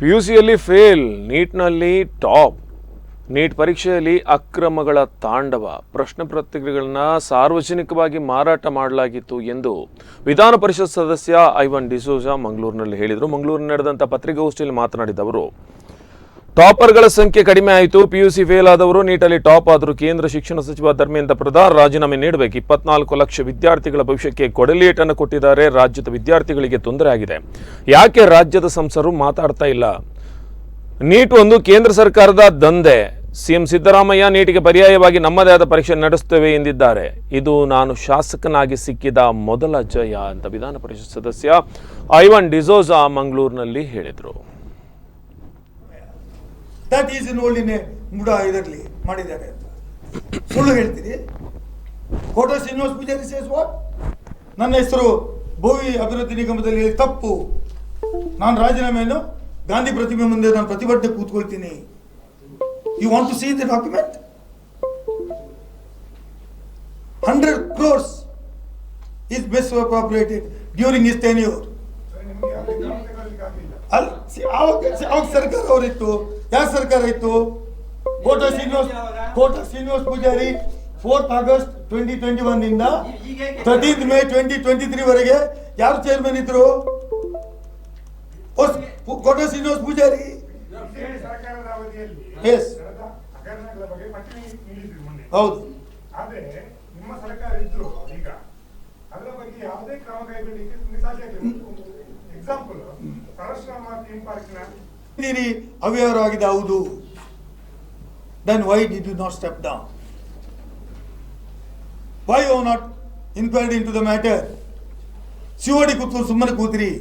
P U ಸಿಯಲ್ಲಿ fail, ನೀಟ್ನಲ್ಲಿ top, NEET ಪರೀಕ್ಷೆಯಲ್ಲಿ ಅಕ್ರಮಗಳ ತಾಂಡವ, ಪ್ರಶ್ನೆ ಪತ್ರಿಕೆಗಳನ್ನು ಸಾರ್ವಜನಿಕವಾಗಿ ಮಾರಾಟ ಮಾಡಲಾಗಿತ್ತು ಎಂದು ವಿಧಾನ ಪರಿಷತ್ ಸದಸ್ಯ ಐವನ್ ಡಿಸೋಜಾ ಮಂಗಳೂರಿನಲ್ಲಿ ಹೇಳಿದರು. ಮಂಗಳೂರಿನಲ್ಲಿ ನಡೆದಂಥ ಪತ್ರಿಕಾಗೋಷ್ಠಿಯಲ್ಲಿ ಮಾತನಾಡಿದ ಅವರು ಟಾಪರ್ಗಳ ಸಂಖ್ಯೆ ಕಡಿಮೆ ಆಯಿತು. ಪಿಯುಸಿ ಫೇಲ್ ಆದವರು ನೀಟಲ್ಲಿ ಟಾಪ್ ಆದರೂ ಕೇಂದ್ರ ಶಿಕ್ಷಣ ಸಚಿವ ಧರ್ಮೇಂದ್ರ ಪ್ರಧಾನ್ ರಾಜೀನಾಮೆ ನೀಡಬೇಕು. ಇಪ್ಪತ್ನಾಲ್ಕು ಲಕ್ಷ ವಿದ್ಯಾರ್ಥಿಗಳ ಭವಿಷ್ಯಕ್ಕೆ ಕೊಡಲೇಟನ್ನು ಕೊಟ್ಟಿದ್ದಾರೆ. ರಾಜ್ಯದ ವಿದ್ಯಾರ್ಥಿಗಳಿಗೆ ತೊಂದರೆ ಆಗಿದೆ. ಯಾಕೆ ರಾಜ್ಯದ ಸಂಸದರು ಮಾತಾಡ್ತಾ ಇಲ್ಲ? ನೀಟ್ ಒಂದು ಕೇಂದ್ರ ಸರ್ಕಾರದ ದಂಧೆ. ಸಿಎಂ ಸಿದ್ದರಾಮಯ್ಯ ನೀಟಿಗೆ ಪರ್ಯಾಯವಾಗಿ ನಮ್ಮದೇ ಆದ ಪರೀಕ್ಷೆ ನಡೆಸುತ್ತೇವೆ ಎಂದಿದ್ದಾರೆ. ಇದು ನಾನು ಶಾಸಕನಾಗಿ ಸಿಕ್ಕಿದ ಮೊದಲ ಜಯ ಅಂತ ವಿಧಾನ ಪರಿಷತ್ ಸದಸ್ಯ ಐವನ್ ಡಿಸೋಜಾ ಮಂಗಳೂರಿನಲ್ಲಿ ಹೇಳಿದರು. That is in old in MUDA ಇದರಲ್ಲಿ ಮಾಡಿದ್ದಾರೆ ಅಂತ. ಸುಳ್ಳು ಹೇಳ್ತೀರಿ ಕೋಟ ಶ್ರೀನಿವಾಸ್ ಪೂಜಾರಿ ಸೇಸ್ ವಾಟ್ ನನ್ನ ಹೆಸರು ಭೋವಿ ಅಭಿವೃದ್ಧಿ ನಿಗಮದಲ್ಲಿ ತಪ್ಪು. ನಾನು ರಾಜೀನಾಮೆಯನ್ನು ಗಾಂಧಿ ಪ್ರತಿಮೆ ಮುಂದೆ ನಾನು ಪ್ರತಿಭಟನೆ ಕೂತ್ಕೊಳ್ತೀನಿ. You want to see the document hundred crores is best appropriated during his tenure ಅಲ್ಲ ಸಿ- ಅವಾಗ ಸಿ- ಆವಾಗ ಸರ್ಕಾರ ಅವರಿತ್ತು. ಯಾವ ಸರ್ಕಾರ ಇತ್ತು? Kota Srinivas Kota Srinivas Poojary fourth August twenty twenty one ಇಂದ thirteenth May twenty twenty three ವರೆಗೆ ಯಾರು ಚೇರ್ಮನ್ ಇದ್ರು? ಕೋಟ ಶ್ರೀನಿವಾಸ್ ಪೂಜಾರಿ. ಎಸ್ ಹೌದು. ಆದ್ರೆ ನಿಮ್ಮ ಸರ್ಕಾರ ಇದ್ರು ಈಗ. ಅದರ ಬಗ್ಗೆ ಯಾವುದೇ ಕ್ರಮ ಕೈಗೊಳ್ಳಿಕ್ಕೆ ಸಾಧ್ಯ ಎಕ್ಸಾಂಪಲ್ ಆಗಿದೆ ಹೌದು. Then why did you not step down why you not inquired into the matter ಶಿವಡಿ ಕೂತ್ಕೊಂಡು ಸುಮ್ಮನೆ ಕೂತ್ರಿ.